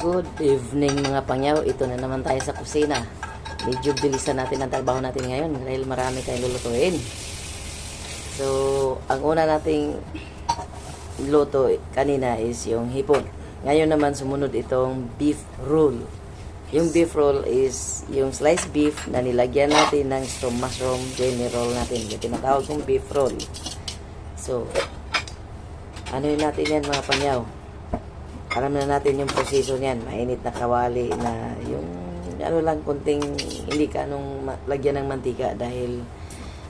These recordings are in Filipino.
Good evening mga pangyaw. Ito na naman tayo sa kusina. Medyo bilisan natin ang trabaho natin ngayon dahil marami tayong lulutuin. So, ang una nating luto kanina is yung hipon. Ngayon naman sumunod itong beef roll. Yung beef roll is yung sliced beef na nilagyan natin ng storm mushroom jelly roll natin. Yung tinatawag kong beef roll. So, ano yun natin yan mga pangyaw? Alam na natin yung proseso niyan. Mainit na kawali na yung ano lang kunting hindi ka nung lagyan ng mantika dahil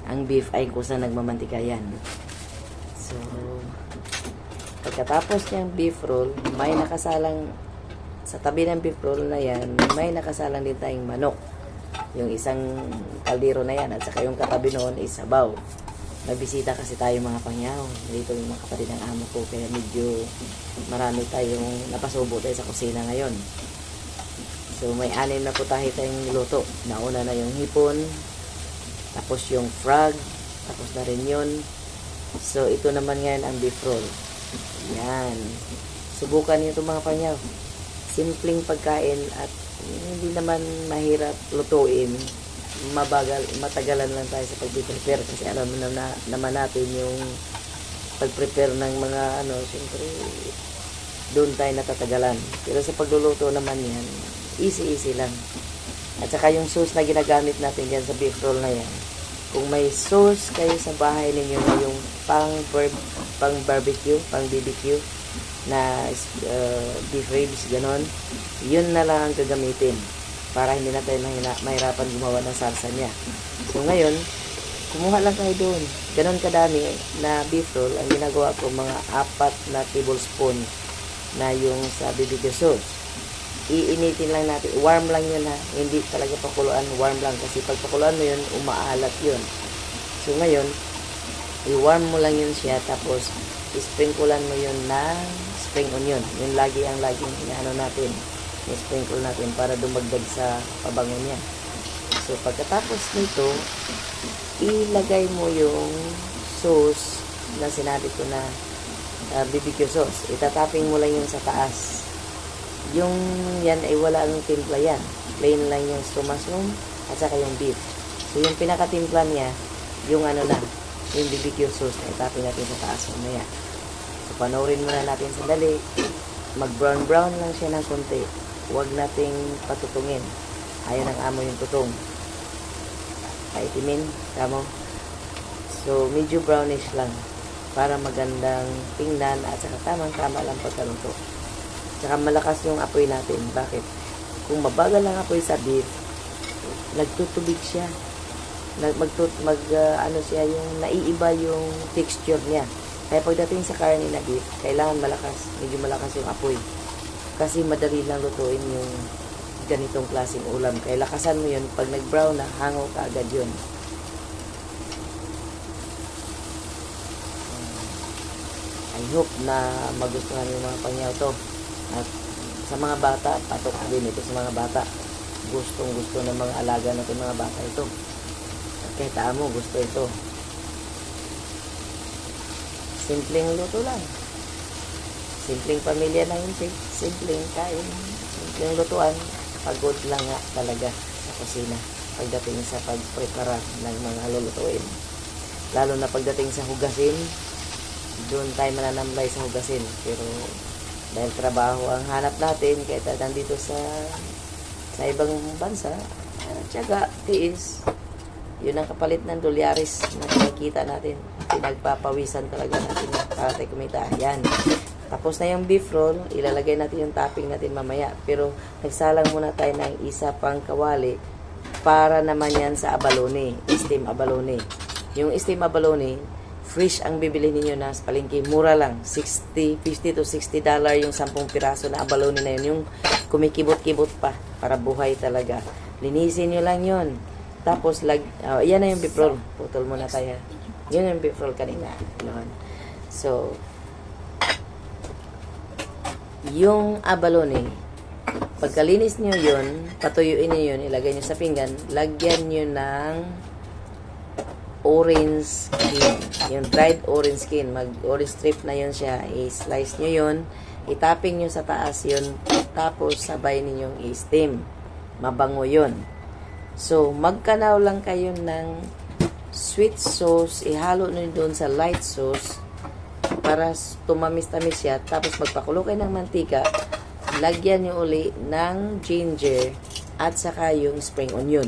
ang beef ay kusa nagmamantika yan. So, pagkatapos niyang beef roll, may nakasalang sa tabi ng beef roll na yan, may nakasalang din tayong manok. Yung isang kaldero na yan at saka yung katabi noon is sabaw. May bisita kasi tayo mga pangyaw. Dito yung mga kapatid ng amo ko kaya medyo marami tayong napasubo tayo sa kusina ngayon. So may anim na putahe tayong niluto. Nauna na yung hipon, tapos yung frog, tapos na rin yun. So ito naman ngayon ang beef roll. Yan. Subukan niyo itong mga pangyaw. Simpleng pagkain at hindi naman mahirap lutuin mabagal, matagalan lang tayo sa pag-prepare kasi alam mo na, na, naman natin yung pag-prepare ng mga ano, siyempre doon tayo natatagalan. Pero sa pagluluto naman yan, easy-easy lang. At saka yung sauce na ginagamit natin dyan sa beef roll na yan, kung may sauce kayo sa bahay ninyo na yung pang, pang barbecue, pang BBQ, na uh, beef ribs, ganon, yun na lang ang gagamitin para hindi na tayo mahina, mahirapan gumawa ng salsa niya. So ngayon, kumuha lang kayo doon. Ganon kadami na beef roll. Ang ginagawa ko, mga apat na tablespoon na yung sa BBQ sauce. Iinitin lang natin. Warm lang yun ha. Hindi talaga pakuluan. Warm lang. Kasi pag pakuluan mo yun, umaalat yun. So ngayon, i-warm mo lang yun siya. Tapos, isprinklean mo yun ng spring onion. Yun lagi ang laging inaano natin i-sprinkle natin para dumagdag sa pabango niya. So, pagkatapos nito, ilagay mo yung sauce na sinabi ko na uh, BBQ sauce. Itatapping mo lang yun sa taas. Yung yan ay wala nang timpla yan. Plain lang yung stew mushroom at saka yung beef. So, yung pinakatimpla niya, yung ano na, yung BBQ sauce na itapin natin sa taas mamaya. So, panoorin muna natin sandali. Mag-brown-brown lang siya ng konti huwag nating patutungin. Ayaw ng amo yung tutong. Kaitimin, kamo. So, medyo brownish lang para magandang tingnan at saka tamang-tama lang pagkaluto. Saka malakas yung apoy natin. Bakit? Kung mabagal ang apoy sa beef, nagtutubig siya. Nag, magtut, mag, uh, ano siya, yung naiiba yung texture niya. Kaya pagdating sa karne na beef, kailangan malakas, medyo malakas yung apoy kasi madali lang lutuin yung ganitong klaseng ulam. Kaya lakasan mo yun, pag nag-brown na, hango ka agad yun. I hope na magustuhan yung mga pangyaw to. At sa mga bata, patok din ito sa mga bata. Gustong gusto ng mga alaga natin mga bata ito. At kahit amo, gusto ito. Simpleng luto lang. Simpleng pamilya lang yun, sim- simpleng kain, simpleng lutuan. Pagod lang nga talaga sa kusina pagdating sa pagprepara ng mga lulutuin. Lalo na pagdating sa hugasin, doon tayo mananambay sa hugasin. Pero dahil trabaho ang hanap natin, tayo nandito sa sa ibang bansa, uh, tiyaga, tiis, yun ang kapalit ng dolyaris na nakikita natin. Pinagpapawisan talaga natin para tayo kumita. Yan. Tapos na yung beef roll, ilalagay natin yung topping natin mamaya. Pero nagsalang muna tayo ng isa pang kawali para naman yan sa abalone, steam abalone. Yung steam abalone, fresh ang bibili ninyo na sa palengke, mura lang. 60, 50 to 60 dollar yung 10 piraso na abalone na yun. Yung kumikibot-kibot pa para buhay talaga. Linisin nyo lang yun. Tapos, lag, oh, yan na yung beef roll. Putol muna tayo. Yun yung beef roll kanina. Yun. So, yung abalone, pagkalinis nyo yun, patuyuin nyo yun, ilagay nyo sa pinggan, lagyan nyo ng orange skin. Yung dried orange skin. Mag-orange strip na yun siya. I-slice nyo yun. Itapping nyo sa taas yun, tapos sabay ninyong i-steam. Mabango yun. So, magkanaw lang kayo ng sweet sauce, ihalo nyo doon sa light sauce para tumamis-tamis siya. Tapos magpakulo kayo ng mantika, lagyan nyo uli ng ginger at saka yung spring onion.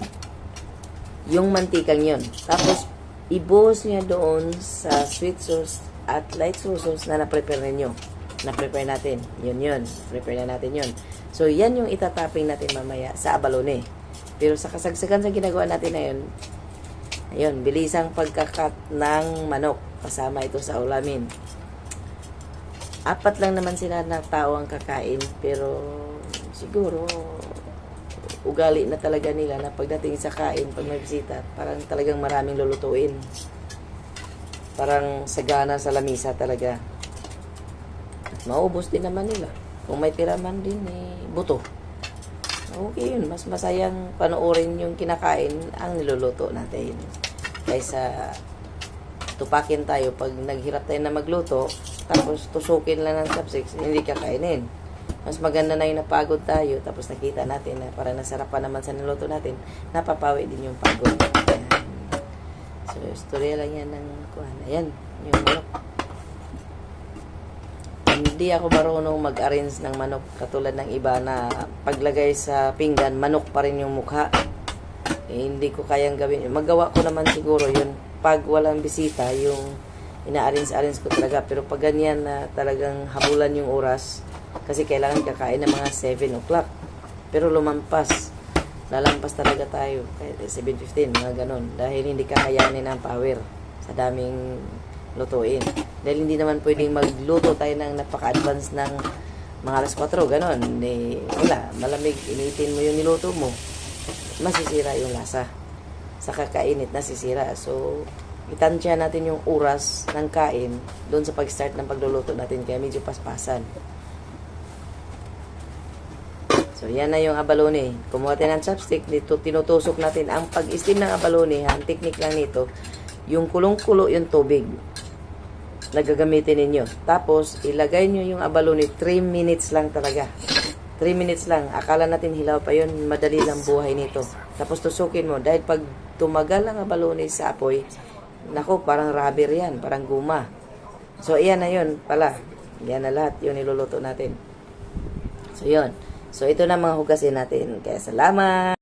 Yung mantikang yun. Tapos, ibuhos nyo doon sa sweet sauce at light sauce na na-prepare ninyo. Na-prepare natin. Yun yun. Prepare na natin yun. So, yan yung itatapping natin mamaya sa abalone. Pero sa kasagsagan sa ginagawa natin na yun, ayun, bilisang pagkakat ng manok. Kasama ito sa ulamin. Apat lang naman sila na tao ang kakain. Pero, siguro, ugali na talaga nila na pagdating sa kain, pag may bisita, parang talagang maraming lulutuin. Parang sagana sa lamisa talaga. Maubos din naman nila. Kung may tira man din, eh, buto. Okay yun. Mas masayang panoorin yung kinakain ang niluluto natin. Kaysa tupakin tayo pag naghirap tayo na magluto, tapos tusukin lang ng chopsticks, hindi kakainin. Mas maganda na yung napagod tayo, tapos nakita natin na para nasarapan naman sa niluto natin, napapawi din yung pagod. Ayan. So, istorya lang yan ng kuhan. Ayan, yung manok. Hindi ako marunong mag-arrange ng manok katulad ng iba na paglagay sa pinggan, manok pa rin yung mukha. Eh, hindi ko kayang gawin. Magawa ko naman siguro yun pag walang bisita, yung ina-arrange-arrange ko talaga. Pero pag ganyan na talagang habulan yung oras, kasi kailangan kakain ng mga 7 o'clock. Pero lumampas. Lalampas talaga tayo. Kahit 7.15, mga ganun. Dahil hindi kakayanin ang power sa daming lutuin. Dahil hindi naman pwedeng magluto tayo ng napaka-advance ng mga alas 4, ganun. Eh, wala, malamig, initin mo yung niluto mo. Masisira yung lasa. Sa kakainit, nasisira. So, itansya natin yung oras ng kain doon sa pag-start ng pagluluto natin. Kaya medyo paspasan. So, yan na yung abalone. Kumuha tayo ng chopstick. Dito, tinutusok natin. Ang pag-steam ng abalone, ang technique lang nito, yung kulong-kulo yung tubig na gagamitin ninyo. Tapos, ilagay nyo yung abalone, 3 minutes lang talaga. 3 minutes lang. Akala natin hilaw pa yun. Madali lang buhay nito. Tapos, tusukin mo. Dahil pag tumagal ang abalone sa apoy, nako, parang rubber yan. Parang guma. So, iyan na yun pala. Yan na lahat yung niluluto natin. So, yun. So, ito na mga hugasin natin. Kaya, salamat!